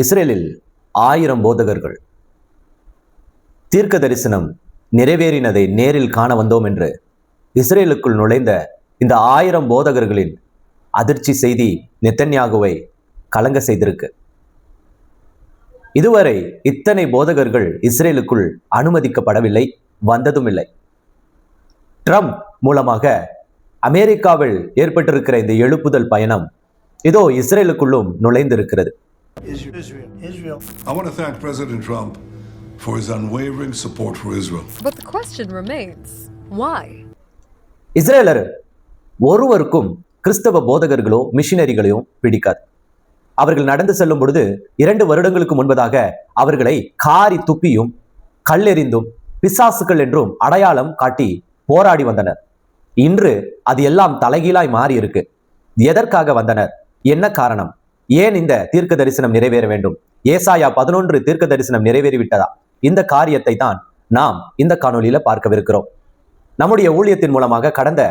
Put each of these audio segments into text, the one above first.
இஸ்ரேலில் ஆயிரம் போதகர்கள். தீர்க்க தரிசனம் நிறைவேறினதை நேரில் காண வந்தோம் என்று இஸ்ரேலுக்குள் நுழைந்த இந்த ஆயிரம் போதகர்களின் அதிர்ச்சி செய்தி நெத்தன்யாகுவை கலங்க செய்திருக்கு. இதுவரை இத்தனை போதகர்கள் இஸ்ரேலுக்குள் அனுமதிக்கப்படவில்லை வந்ததும் இல்லை ட்ரம்ப் மூலமாக அமெரிக்காவில் ஏற்பட்டிருக்கிற இந்த எழுப்புதல் பயணம் இதோ இஸ்ரேலுக்குள்ளும் நுழைந்திருக்கிறது. Israel, Israel, Israel. I want to thank President Trump for his unwavering support for Israel. But the question remains why? இஸ்ரேலர் ஒருவருக்கும் கிறிஸ்தவ போதகர்களோ மிஷினரிகளையோ பிடிக்காது அவர்கள் நடந்து செல்லும் பொழுது இரண்டு வருடங்களுக்கு முன்பதாக அவர்களை காரி துப்பியும் கல்லெறிந்தும் பிசாசுகள் என்றும் அடையாளம் காட்டி போராடி வந்தனர் இன்று அது எல்லாம் தலைகீழாய் மாறி இருக்கு எதற்காக வந்தனர் என்ன காரணம் ஏன் இந்த தீர்க்க தரிசனம் நிறைவேற வேண்டும்? ஏசாயா பதினொன்று தீர்க்க தரிசனம் நிறைவேறிவிட்டதா? இந்த காரியத்தை தான் நாம் இந்த காணொலியில பார்க்கவிருக்கிறோம். நம்முடைய ஊழியத்தின் மூலமாக கடந்த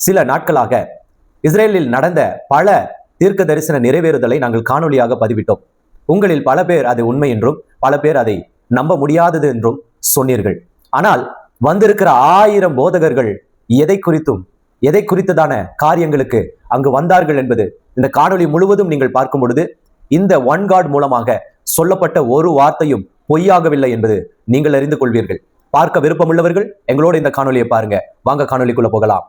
சில நாட்களாக இஸ்ரேலில் நடந்த பல தீர்க்க தரிசன நிறைவேறுதலை நாங்கள் காணொளியாக பதிவிட்டோம். உங்களில் பல பேர் அது உண்மை என்றும் பல பேர் அதை நம்ப முடியாதது என்றும் சொன்னீர்கள். ஆனால் வந்திருக்கிற ஆயிரம் போதகர்கள் எதை குறித்தும் எதை குறித்ததான காரியங்களுக்கு அங்கு வந்தார்கள் என்பது இந்த காணொளி முழுவதும் நீங்கள் பார்க்கும் பொழுது இந்த ஒன் காட் மூலமாக சொல்லப்பட்ட ஒரு வார்த்தையும் பொய்யாகவில்லை என்பது நீங்கள் அறிந்து கொள்வீர்கள். பார்க்க விருப்பமுள்ளவர்கள் எங்களோட இந்த காணொலியை பாருங்க. வாங்க காணொளிக்குள்ள போகலாம்.